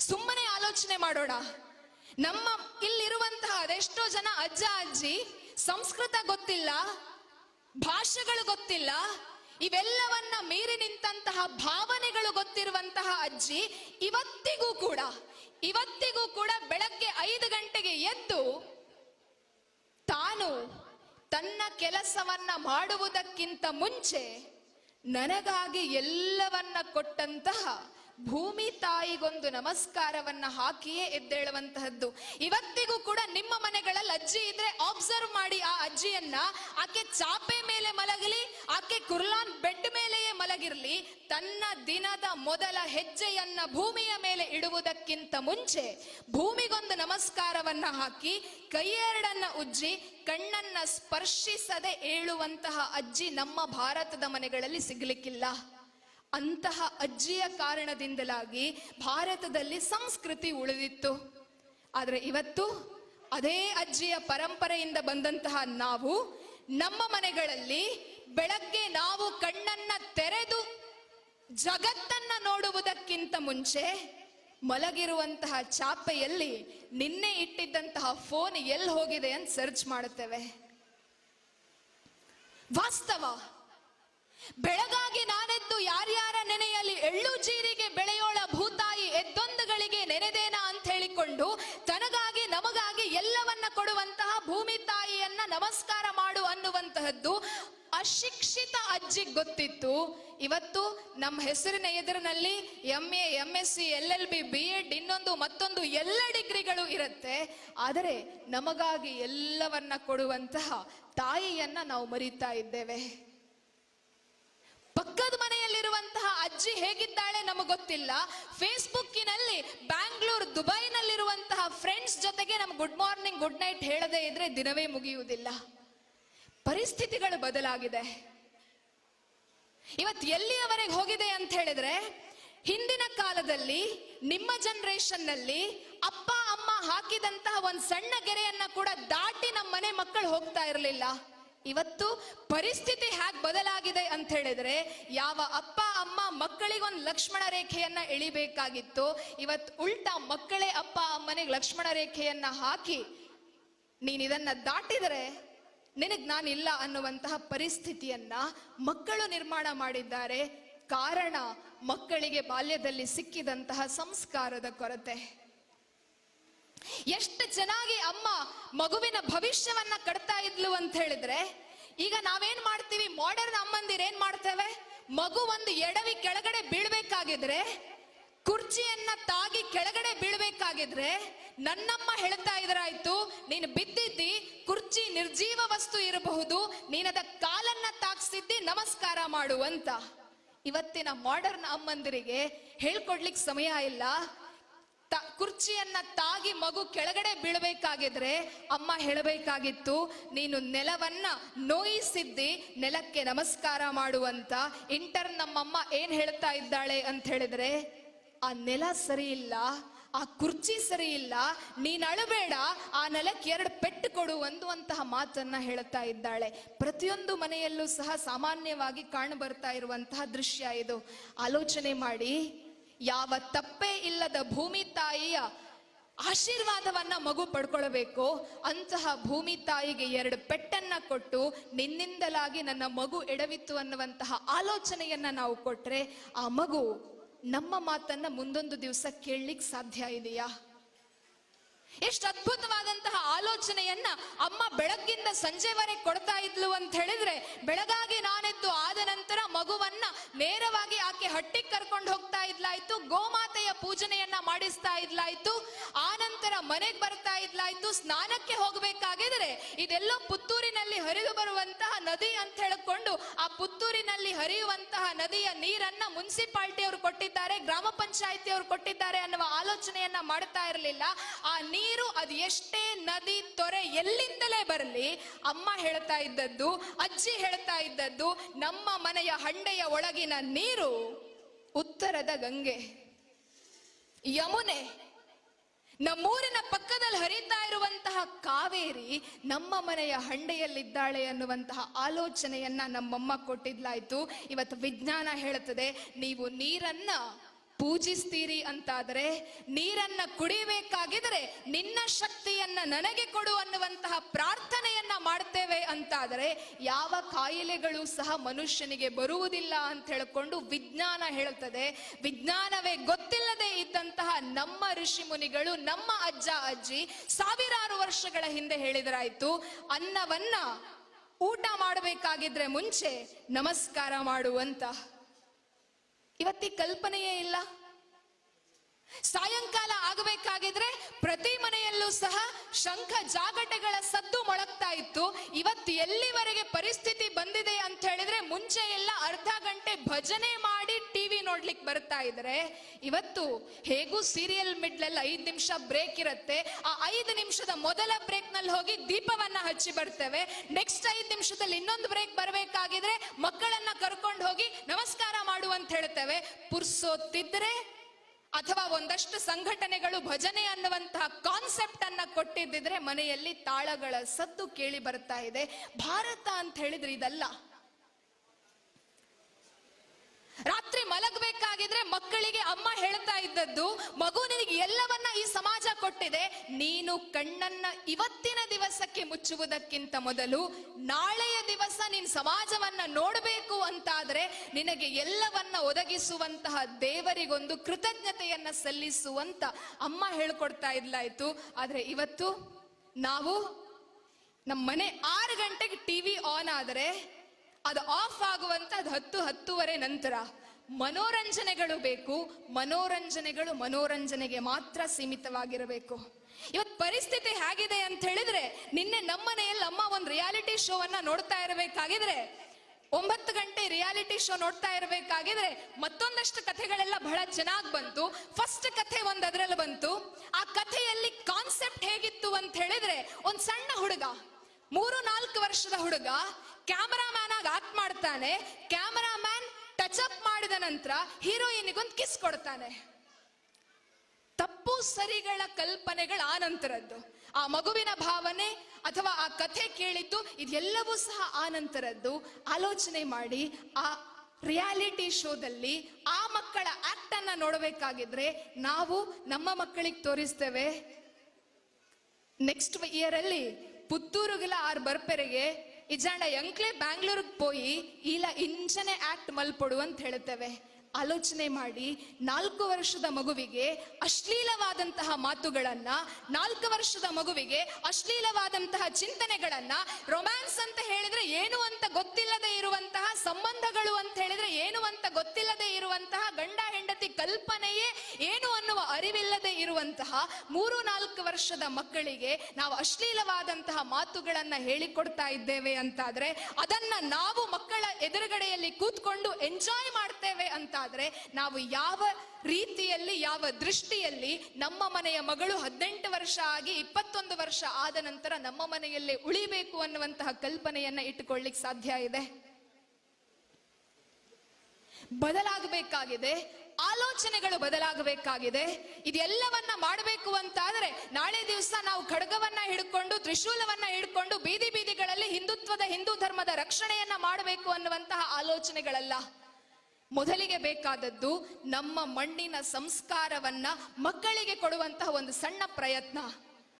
ಸುಮ್ಮನೆ ಆಲೋಚನೆ ಮಾಡೋಣ. ನಮ್ಮ ಇಲ್ಲಿರುವಂತಹ ಅದೆಷ್ಟೋ ಜನ ಅಜ್ಜ, ಅಜ್ಜಿ, ಸಂಸ್ಕೃತ ಗೊತ್ತಿಲ್ಲ, ಭಾಷೆಗಳು ಗೊತ್ತಿಲ್ಲ, ಇವೆಲ್ಲವನ್ನ ಮೀರಿ ನಿಂತಹ ಭಾವನೆಗಳು ಗೊತ್ತಿರುವಂತಹ ಅಜ್ಜಿ ಇವತ್ತಿಗೂ ಕೂಡ ಇವತ್ತಿಗೂ ಕೂಡ ಬೆಳಗ್ಗೆ ಐದು ಗಂಟೆಗೆ ಎದ್ದು ತಾನು ತನ್ನ ಕೆಲಸವನ್ನ ಮಾಡುವುದಕ್ಕಿಂತ ಮುಂಚೆ ನನಗಾಗಿ ಎಲ್ಲವನ್ನ ಕೊಟ್ಟಂತಹ ಭೂಮಿ ತಾಯಿಗೊಂದು ನಮಸ್ಕಾರವನ್ನ ಹಾಕಿಯೇ ಎದ್ದೇಳುವಂತಹದ್ದು. ಇವತ್ತಿಗೂ ಕೂಡ ನಿಮ್ಮ ಮನೆಗಳಲ್ಲಿ ಅಜ್ಜಿ ಇದ್ರೆ ಆಬ್ಸರ್ವ್ ಮಾಡಿ ಆ ಅಜ್ಜಿಯನ್ನ. ಆಕೆ ಚಾಪೆ ಮೇಲೆ ಮಲಗಲಿ, ಆಕೆ ಕುರ್ಲಾನ್ ಬೆಡ್ ಮೇಲೆಯೇ ಮಲಗಿರ್ಲಿ, ತನ್ನ ದಿನದ ಮೊದಲ ಹೆಜ್ಜೆಯನ್ನ ಭೂಮಿಯ ಮೇಲೆ ಇಡುವುದಕ್ಕಿಂತ ಮುಂಚೆ ಭೂಮಿಗೊಂದು ನಮಸ್ಕಾರವನ್ನ ಹಾಕಿ, ಕೈಯೆರಡನ್ನ ಉಜ್ಜಿ, ಕಣ್ಣನ್ನ ಸ್ಪರ್ಶಿಸದೆ ಏಳುವಂತಹ ಅಜ್ಜಿ ನಮ್ಮ ಭಾರತದ ಮನೆಗಳಲ್ಲಿ ಸಿಗ್ಲಿಕ್ಕಿಲ್ಲ. ಅಂತಹ ಅಜ್ಜಿಯ ಕಾರಣದಿಂದಲಾಗಿ ಭಾರತದಲ್ಲಿ ಸಂಸ್ಕೃತಿ ಉಳಿದಿತ್ತು. ಆದರೆ ಇವತ್ತು ಅದೇ ಅಜ್ಜಿಯ ಪರಂಪರೆಯಿಂದ ಬಂದಂತಹ ನಾವು ನಮ್ಮ ಮನೆಗಳಲ್ಲಿ ಬೆಳಗ್ಗೆ ನಾವು ಕಣ್ಣನ್ನ ತೆರೆದು ಜಗತ್ತನ್ನ ನೋಡುವುದಕ್ಕಿಂತ ಮುಂಚೆ ಮಲಗಿರುವಂತಹ ಚಾಪೆಯಲ್ಲಿ ನಿನ್ನೆ ಇಟ್ಟಿದ್ದಂತಹ ಫೋನ್ ಎಲ್ಲಿ ಹೋಗಿದೆ ಅಂತ ಸರ್ಚ್ ಮಾಡುತ್ತೇವೆ. ವಾಸ್ತವ. ಬೆಳಗಾಗಿ ನಾನೆದ್ದು ಯಾರ್ಯಾರ ನೆನೆಯಲ್ಲಿ ಎಳ್ಳು ಜೀರಿಗೆ ಬೆಳೆಯೋಳ ಭೂತಾಯಿ ಎದ್ದೊಂದುಗಳಿಗೆ ನೆನೆದೇನ ಅಂತ ಹೇಳಿಕೊಂಡು ತನಗಾಗಿ ನಮಗಾಗಿ ಎಲ್ಲವನ್ನ ಕೊಡುವಂತಹ ಭೂಮಿ ತಾಯಿಯನ್ನ ನಮಸ್ಕಾರ ಮಾಡು ಅನ್ನುವಂತಹದ್ದು ಅಶಿಕ್ಷಿತ ಅಜ್ಜಿಗೆ ಗೊತ್ತಿತ್ತು. ಇವತ್ತು ನಮ್ಮ ಹೆಸರಿನ ಎದುರಿನಲ್ಲಿ M A M S C L L B B Ed ಇನ್ನೊಂದು ಮತ್ತೊಂದು ಎಲ್ಲ ಡಿಗ್ರಿಗಳು ಇರುತ್ತೆ. ಆದರೆ ನಮಗಾಗಿ ಎಲ್ಲವನ್ನ ಕೊಡುವಂತಹ ತಾಯಿಯನ್ನ ನಾವು ಮರೀತಾ ಇದ್ದೇವೆ. ಅಜ್ಜಿ ಹೇಗಿದ್ದಾಳೆ ನಮಗೆ ಗೊತ್ತಿಲ್ಲ. ಫೇಸ್ಬುಕ್ಕಿನಲ್ಲಿ ಬ್ಯಾಂಗ್ಳೂರ್ ದುಬೈನಲ್ಲಿರುವಂತಹ ಫ್ರೆಂಡ್ಸ್ ಜೊತೆಗೆ ನಮ್ಮ ಗುಡ್ ಮಾರ್ನಿಂಗ್ ಗುಡ್ ನೈಟ್ ಹೇಳದೇ ಇದ್ರೆ ದಿನವೇ ಮುಗಿಯುವುದಿಲ್ಲ. ಪರಿಸ್ಥಿತಿಗಳು ಬದಲಾಗಿದೆ. ಇವತ್ತು ಎಲ್ಲಿಯವರೆಗೆ ಹೋಗಿದೆ ಅಂತ ಹೇಳಿದ್ರೆ, ಹಿಂದಿನ ಕಾಲದಲ್ಲಿ ನಿಮ್ಮ ಜನರೇಷನ್ನಲ್ಲಿ ಅಪ್ಪ, ಅಮ್ಮ ಹಾಕಿದಂತಹ ಒಂದು ಸಣ್ಣ ಗೆರೆಯನ್ನ ಕೂಡ ದಾಟಿ ನಮ್ಮ ಮನೆ ಮಕ್ಕಳು ಹೋಗ್ತಾ ಇರಲಿಲ್ಲ. ಇವತ್ತು ಪರಿಸ್ಥಿತಿ ಹೇಗೆ ಬದಲಾಗಿದೆ ಅಂತ ಹೇಳಿದ್ರೆ, ಯಾವ ಅಪ್ಪ, ಅಮ್ಮ ಮಕ್ಕಳಿಗೊಂದು ಲಕ್ಷ್ಮಣ ರೇಖೆಯನ್ನ ಎಳಿಬೇಕಾಗಿತ್ತು. ಇವತ್ತು ಉಲ್ಟಾ ಮಕ್ಕಳೇ ಅಪ್ಪ, ಅಮ್ಮನಿಗೆ ಲಕ್ಷ್ಮಣ ರೇಖೆಯನ್ನ ಹಾಕಿ ನೀನ್ ಇದನ್ನ ದಾಟಿದರೆ ನಿನಗ್ ನಾನಿಲ್ಲ ಅನ್ನುವಂತಹ ಪರಿಸ್ಥಿತಿಯನ್ನ ಮಕ್ಕಳು ನಿರ್ಮಾಣ ಮಾಡಿದ್ದಾರೆ. ಕಾರಣ ಮಕ್ಕಳಿಗೆ ಬಾಲ್ಯದಲ್ಲಿ ಸಿಕ್ಕಿದಂತಹ ಸಂಸ್ಕಾರದ ಕೊರತೆ. ಎಷ್ಟು ಚೆನ್ನಾಗಿ ಅಮ್ಮ ಮಗುವಿನ ಭವಿಷ್ಯವನ್ನ ಕಟ್ತಾ ಇದ್ಲು ಅಂತ ಹೇಳಿದ್ರೆ, ಈಗ ನಾವೇನ್ ಮಾಡ್ತೀವಿ? ಮಾಡರ್ನ್ ಅಮ್ಮಂದಿರ್ ಏನ್ ಮಾಡ್ತೇವೆ? ಮಗು ಒಂದು ಎಡವಿ ಕೆಳಗಡೆ ಬೀಳ್ಬೇಕಾಗಿದ್ರೆ, ಕುರ್ಚಿಯನ್ನ ತಾಗಿ ಕೆಳಗಡೆ ಬೀಳ್ಬೇಕಾಗಿದ್ರೆ, ನನ್ನಮ್ಮ ಹೇಳ್ತಾ ಇದ್ರಾಯ್ತು, ನೀನು ಬಿದ್ದಿದ್ದಿ, ಕುರ್ಚಿ ನಿರ್ಜೀವ ವಸ್ತು ಇರಬಹುದು ನೀನದ ಕಾಲನ್ನ ತಾಕ್ಸಿದ್ದಿ ನಮಸ್ಕಾರ ಮಾಡು ಅಂತ. ಇವತ್ತಿನ ಮಾಡರ್ನ್ ಅಮ್ಮಂದಿರಿಗೆ ಹೇಳ್ಕೊಡ್ಲಿಕ್ಕೆ ಸಮಯ ಇಲ್ಲ. ತ- ಕುರ್ಚಿಯನ್ನ ತಾಗಿ ಮಗು ಕೆಳಗಡೆ ಬೀಳಬೇಕಾಗಿದ್ರೆ ಅಮ್ಮ ಹೇಳಬೇಕಾಗಿತ್ತು, ನೀನು ನೆಲವನ್ನ ನೋಯಿಸಿದ್ದಿ, ನೆಲಕ್ಕೆ ನಮಸ್ಕಾರ ಮಾಡುವಂತ. ಇಂಟರ್ ನಮ್ಮಮ್ಮ ಏನ್ ಹೇಳ್ತಾ ಇದ್ದಾಳೆ ಅಂತ ಹೇಳಿದ್ರೆ, ಆ ನೆಲ ಸರಿ ಇಲ್ಲ, ಆ ಕುರ್ಚಿ ಸರಿ ಇಲ್ಲ, ನೀನ್ ಅಳಬೇಡ, ಆ ನೆಲಕ್ಕೆ ಎರಡು ಪೆಟ್ಟು ಕೊಡು ಅನ್ನುವಂತಹ ಮಾತನ್ನ ಹೇಳ್ತಾ ಇದ್ದಾಳೆ. ಪ್ರತಿಯೊಂದು ಮನೆಯಲ್ಲೂ ಸಹ ಸಾಮಾನ್ಯವಾಗಿ ಕಾಣು ಬರ್ತಾ ಇರುವಂತಹ ದೃಶ್ಯ ಇದು. ಆಲೋಚನೆ ಮಾಡಿ ಯಾವ ತಪ್ಪೇ ಇಲ್ಲದ ಭೂಮಿ ತಾಯಿಯ ಆಶೀರ್ವಾದವನ್ನ ಮಗು ಪಡ್ಕೊಳ್ಬೇಕು. ಅಂತಹ ಭೂಮಿ ತಾಯಿಗೆ ಎರಡು ಪೆಟ್ಟನ್ನ ಕೊಟ್ಟು ನಿನ್ನಿಂದಲಾಗಿ ನನ್ನ ಮಗು ಎಡವಿತ್ತು ಅನ್ನುವಂತಹ ಆಲೋಚನೆಯನ್ನ ನಾವು ಕೊಟ್ರೆ ಆ ಮಗು ನಮ್ಮ ಮಾತನ್ನ ಮುಂದೊಂದು ದಿವಸ ಕೇಳಲಿಕ್ಕೆ ಸಾಧ್ಯ ಇದೆಯಾ? ಎಷ್ಟು ಅದ್ಭುತವಾದಂತಹ ಆಲೋಚನೆಯನ್ನ ಅಮ್ಮ ಬೆಳಗ್ಗಿಂದ ಸಂಜೆವರೆಗೆ ಕೊಡ್ತಾ ಇದ್ಲು ಅಂತ ಹೇಳಿದ್ರೆ ಬೆಳಗಾಗಿ ನಾನೆದ್ದು ಆದ ನಂತರ ಮಗುವನ್ನ ನೇರವಾಗಿ ಆಕೆ ಹಟ್ಟಿಗೆ ಕರ್ಕೊಂಡು ಹೋಗ್ತಾ ಇದ್ಲಾಯ್ತು, ಗೋಮಾತೆಯ ಪೂಜನೆಯನ್ನ ಮಾಡಿಸ್ತಾ ಇದ್ಲಾಯ್ತು ಆ ನಂತರ ಮನೆಗೆ ಬರ್ತಾ ಇದ್ಲಾಯ್ತು, ಸ್ನಾನಕ್ಕೆ ಹೋಗಬೇಕಾಗಿದ್ರೆ ಇದೆಲ್ಲ ಪುತ್ತೂರಿನಲ್ಲಿ ಹರಿದು ಬರುವಂತಹ ನದಿ ಅಂತ ಹೇಳಿಕೊಂಡು ಆ ಪುತ್ತೂರಿನಲ್ಲಿ ಹರಿಯುವಂತಹ ನದಿಯ ನೀರನ್ನ ಮುನ್ಸಿಪಾಲ್ಟಿ ಅವರು ಕೊಟ್ಟಿದ್ದಾರೆ, ಗ್ರಾಮ ಪಂಚಾಯಿತಿ ಅವರು ಕೊಟ್ಟಿದ್ದಾರೆ ಅನ್ನುವ ಆಲೋಚನೆಯನ್ನ ಮಾಡ್ತಾ ಇರಲಿಲ್ಲ. ಆ ನೀರು ಅದು ಎಷ್ಟೇ ನದಿ ತೊರೆ ಎಲ್ಲಿಂದಲೇ ಬರಲಿ, ಅಮ್ಮ ಹೇಳ್ತಾ ಇದ್ದದ್ದು, ಅಜ್ಜಿ ಹೇಳ್ತಾ ಇದ್ದದ್ದು, ನಮ್ಮ ಮನೆಯ ಹಂಡೆಯ ಒಳಗಿನ ನೀರು ಉತ್ತರದ ಗಂಗೆ, ಯಮುನೆ, ನಮ್ಮೂರಿನ ಪಕ್ಕದಲ್ಲಿ ಹರಿತಾ ಇರುವಂತಹ ಕಾವೇರಿ ನಮ್ಮ ಮನೆಯ ಹಂಡೆಯಲ್ಲಿದ್ದಾಳೆ ಅನ್ನುವಂತಹ ಆಲೋಚನೆಯನ್ನ ನಮ್ಮಮ್ಮ ಕೊಟ್ಟಿದ್ಲಾಯ್ತು. ಇವತ್ತು ವಿಜ್ಞಾನ ಹೇಳುತ್ತದೆ, ನೀವು ನೀರನ್ನ ಪೂಜಿಸ್ತೀರಿ ಅಂತಾದರೆ ನೀರನ್ನ ಕುಡಿಬೇಕಾಗಿದ್ರೆ ನಿನ್ನ ಶಕ್ತಿಯನ್ನ ನನಗೆ ಕೊಡು ಅನ್ನುವಂತಹ ಪ್ರಾರ್ಥನೆಯನ್ನ ಮಾಡ್ತೇವೆ ಅಂತಾದರೆ ಯಾವ ಕಾಯಿಲೆಗಳು ಸಹ ಮನುಷ್ಯನಿಗೆ ಬರುವುದಿಲ್ಲ ಅಂತ ಹೇಳಿಕೊಂಡು ವಿಜ್ಞಾನ ಹೇಳುತ್ತದೆ. ವಿಜ್ಞಾನವೇ ಗೊತ್ತಿಲ್ಲದೆ ಇದ್ದಂತಹ ನಮ್ಮ ಋಷಿ ಮುನಿಗಳು, ನಮ್ಮ ಅಜ್ಜ ಅಜ್ಜಿ ಸಾವಿರಾರು ವರ್ಷಗಳ ಹಿಂದೆ ಹೇಳಿದ್ರಾಯ್ತು, ಅನ್ನವನ್ನ ಊಟ ಮಾಡಬೇಕಾಗಿದ್ರೆ ಮುಂಚೆ ನಮಸ್ಕಾರ ಮಾಡುವಂತ ಇವತ್ತಿ ಕಲ್ಪನೆಯೇ ಇಲ್ಲ. ಸಾಯಂಕಾಲ ಆಗಬೇಕಾಗಿದ್ರೆ ಸಹ ಶಂಖ ಜಾಗಟೆಗಳ ಸದ್ದು ಮೊಳಗ್ತಾ ಇತ್ತು. ಇವತ್ತು ಎಲ್ಲಿವರೆಗೆ ಪರಿಸ್ಥಿತಿ ಬಂದಿದೆ ಅಂತ ಹೇಳಿದ್ರೆ ಮುಂಚೆ ಎಲ್ಲ ಅರ್ಧ ಗಂಟೆ ಭಜನೆ ಮಾಡಿ ಟಿವಿ ನೋಡ್ಲಿಕ್ಕೆ ಬರ್ತಾ ಇದ್ರೆ ಇವತ್ತು ಹೇಗೂ ಸೀರಿಯಲ್ ಮಿಡ್ಲಲ್ಲಿ ಐದು ನಿಮಿಷ ಬ್ರೇಕ್ ಇರುತ್ತೆ. ಆ ಐದು ನಿಮಿಷದ ಮೊದಲ ಬ್ರೇಕ್ನಲ್ಲಿ ಹೋಗಿ ದೀಪವನ್ನ ಹಚ್ಚಿ ಬರ್ತೇವೆ. ನೆಕ್ಸ್ಟ್ ಐದು ನಿಮಿಷದಲ್ಲಿ ಇನ್ನೊಂದು ಬ್ರೇಕ್ ಬರಬೇಕಾಗಿದ್ರೆ ಮಕ್ಕಳನ್ನ ಕರ್ಕೊಂಡು ಹೋಗಿ ನಮಸ್ಕಾರ ಮಾಡು ಅಂತ ಹೇಳ್ತೇವೆ. ಪುರ್ಸೋತಿದ್ರೆ ಅಥವಾ ಒಂದಷ್ಟು ಸಂಘಟನೆಗಳು ಭಜನೆ ಅನ್ನುವಂತಹ ಕಾನ್ಸೆಪ್ಟ್ ಅನ್ನ ಕೊಟ್ಟಿದ್ದಿದ್ರೆ ಮನೆಯಲ್ಲಿ ತಾಳಗಳ ಸದ್ದು ಕೇಳಿ ಬರ್ತಾ ಇದೆ. ಭಾರತ ಅಂತ ಹೇಳಿದ್ರೆ ಇದಲ್ಲ. ರಾತ್ರಿ ಮಲಗಬೇಕಾಗಿದ್ರೆ ಮಕ್ಕಳಿಗೆ ಅಮ್ಮ ಹೇಳ್ತಾ ಇದ್ದದ್ದು, ಮಗು ನಿನಗೆ ಎಲ್ಲವನ್ನ ಈ ಸಮಾಜ ಕೊಟ್ಟಿದೆ. ನೀನು ಕಣ್ಣನ್ನ ಇವತ್ತಿನ ದಿವಸಕ್ಕೆ ಮುಚ್ಚುವುದಕ್ಕಿಂತ ಮೊದಲು ನಾಳೆಯ ದಿವಸ ನೀನ್ ಸಮಾಜವನ್ನ ನೋಡಬೇಕು ಅಂತಾದ್ರೆ ನಿನಗೆ ಎಲ್ಲವನ್ನ ಒದಗಿಸುವಂತಹ ದೇವರಿಗೊಂದು ಕೃತಜ್ಞತೆಯನ್ನ ಸಲ್ಲಿಸುವಂತ ಅಮ್ಮ ಹೇಳ್ಕೊಡ್ತಾ ಇದ್ಲಾಯ್ತು. ಆದ್ರೆ ಇವತ್ತು ನಾವು ನಮ್ಮ ಮನೆ ಆರು ಗಂಟೆಗೆ ಟಿವಿ ಆನ್ ಆದರೆ ಅದು ಆಫ್ ಆಗುವಂತ ಅದು ಹತ್ತು, ಹತ್ತುವರೆ ನಂತರ ಮನೋರಂಜನೆಗಳು ಬೇಕು. ಮನೋರಂಜನೆಗಳು ಮನೋರಂಜನೆಗೆ ಮಾತ್ರ ಸೀಮಿತವಾಗಿರಬೇಕು. ಇವತ್ ಪರಿಸ್ಥಿತಿ ಹೇಗಿದೆ ಅಂತ ಹೇಳಿದ್ರೆ, ನಿನ್ನೆ ನಮ್ಮನೆಯಲ್ಲಿ ಅಮ್ಮ ಒಂದು ರಿಯಾಲಿಟಿ ಶೋ ಅನ್ನ ನೋಡ್ತಾ ಇರಬೇಕಾಗಿದ್ರೆ, ಒಂಬತ್ತು ಗಂಟೆ ರಿಯಾಲಿಟಿ ಶೋ ನೋಡ್ತಾ ಇರಬೇಕಾಗಿದ್ರೆ, ಮತ್ತೊಂದಷ್ಟು ಕಥೆಗಳೆಲ್ಲ ಬಹಳ ಚೆನ್ನಾಗಿ ಬಂತು. ಫಸ್ಟ್ ಕಥೆ ಒಂದು ಅದ್ರಲ್ಲಿ ಬಂತು. ಆ ಕಥೆಯಲ್ಲಿ ಕಾನ್ಸೆಪ್ಟ್ ಹೇಗಿತ್ತು ಅಂತ ಹೇಳಿದ್ರೆ, ಒಂದು ಸಣ್ಣ ಹುಡುಗ ಮೂರು ನಾಲ್ಕು ವರ್ಷದ ಹುಡುಗ ಕ್ಯಾಮರಾಮ್ಯಾನ್ ಆಗಿ ಆಕ್ಟ್ ಮಾಡ್ತಾನೆ. ಕ್ಯಾಮರಾಮ್ಯಾನ್ ಟಚ್ ಅಪ್ ಮಾಡಿದ ನಂತರ ಹೀರೋಯಿನ್ಗೊಂದು ಕಿಸ್ ಕೊಡ್ತಾನೆ. ತಪ್ಪು ಸರಿಗಳ ಕಲ್ಪನೆಗಳ ಆ ನಂತರದ್ದು. ಆ ಮಗುವಿನ ಭಾವನೆ ಅಥವಾ ಆ ಕಥೆ ಕೇಳಿದ್ದು ಇದೆಲ್ಲವೂ ಸಹ ಆ ನಂತರದ್ದು. ಆಲೋಚನೆ ಮಾಡಿ, ಆ ರಿಯಾಲಿಟಿ ಶೋದಲ್ಲಿ ಆ ಮಕ್ಕಳ ಆಕ್ಟ್ ಅನ್ನ ನೋಡಬೇಕಾಗಿದ್ರೆ ನಾವು ನಮ್ಮ ಮಕ್ಕಳಿಗೆ ತೋರಿಸ್ತೇವೆ. ನೆಕ್ಸ್ಟ್ ಇಯರ್ ಅಲ್ಲಿ ಪುತ್ತೂರುಗಿಲ ಆರ್ ಬರ್ಪೆರೆಗೆ ಇಜಾಂಡ ಎಂಕ್ಲೆ ಬ್ಯಾಂಗ್ಳೂರ್ಗೆ ಪೋಯಿ ಇಲ್ಲ ಇಂಚನೆ ಆಕ್ಟ್ ಮಲ್ಪೊಡು ಅಂತ ಹೇಳ್ತೇವೆ ಆಲೋಚನೆ ಮಾಡಿ ನಾಲ್ಕು ವರ್ಷದ ಮಗುವಿಗೆ ಅಶ್ಲೀಲವಾದಂತಹ ಮಾತುಗಳನ್ನ, ನಾಲ್ಕು ವರ್ಷದ ಮಗುವಿಗೆ ಅಶ್ಲೀಲವಾದಂತಹ ಚಿಂತನೆಗಳನ್ನ ರೊಮ್ಯಾನ್ಸ್ ಅಂತ ಹೇಳಿದ್ರೆ ಏನು ಅಂತ ಗೊತ್ತಿಲ್ಲದೆ ಇರುವಂತಹ ಸಂಬಂಧಗಳು ಅಂತ ಹೇಳಿದ್ರೆ ಏನು ಅಂತ ಗೊತ್ತಿಲ್ಲದೆ ಇರುವಂತಹ ಗಂಡ, ಹೆಂಡತಿ ಕಲ್ಪನೆಯೇ ಏನು ಅನ್ನುವ ಅರಿವಿಲ್ಲದೆ ಇರುವಂತಹ ಮೂರು, ನಾಲ್ಕು ವರ್ಷದ ಮಕ್ಕಳಿಗೆ ನಾವು ಅಶ್ಲೀಲವಾದಂತಹ ಮಾತುಗಳನ್ನ ಹೇಳಿಕೊಡ್ತಾ ಇದ್ದೇವೆ ಅಂತಾದ್ರೆ ಅದನ್ನ ನಾವು ಮಕ್ಕಳ ಎದುರುಗಡೆಯಲ್ಲಿ ಕೂತ್ಕೊಂಡು ಎಂಜಾಯ್ ಮಾಡ್ತೇವೆ ಅಂತಾದ್ರೆ ನಾವು ಯಾವ ರೀತಿಯಲ್ಲಿ, ಯಾವ ದೃಷ್ಟಿಯಲ್ಲಿ ನಮ್ಮ ಮನೆಯ ಮಗಳು ಹದಿನೆಂಟು ವರ್ಷ ಆಗಿ ಇಪ್ಪತ್ತೊಂದು ವರ್ಷ ಆದ ನಂತರ ನಮ್ಮ ಮನೆಯಲ್ಲೇ ಉಳಿಬೇಕು ಅನ್ನುವಂತಹ ಕಲ್ಪನೆಯನ್ನ ಇಟ್ಟುಕೊಳ್ಳಿಕ್ ಸಾಧ್ಯ ಇದೆ? ಬದಲಾಗಬೇಕಾಗಿದೆ, ಆಲೋಚನೆಗಳು ಬದಲಾಗಬೇಕಾಗಿದೆ. ಇದೆಲ್ಲವನ್ನ ಮಾಡಬೇಕು ಅಂತಾದ್ರೆ ನಾಳೆ ದಿವಸ ನಾವು ಖಡ್ಗವನ್ನ ಹಿಡ್ಕೊಂಡು, ತ್ರಿಶೂಲವನ್ನ ಹಿಡ್ಕೊಂಡು, ಬೀದಿ ಬೀದಿಗಳಲ್ಲಿ ಹಿಂದುತ್ವದ ಹಿಂದೂ ಧರ್ಮದ ರಕ್ಷಣೆಯನ್ನ ಮಾಡಬೇಕು ಅನ್ನುವಂತಹ ಆಲೋಚನೆಗಳಲ್ಲ. ಮೊದಲಿಗೆ ಬೇಕಾದದ್ದು ನಮ್ಮ ಮಣ್ಣಿನ ಸಂಸ್ಕಾರವನ್ನ ಮಕ್ಕಳಿಗೆ ಕೊಡುವಂತಹ ಒಂದು ಸಣ್ಣ ಪ್ರಯತ್ನ.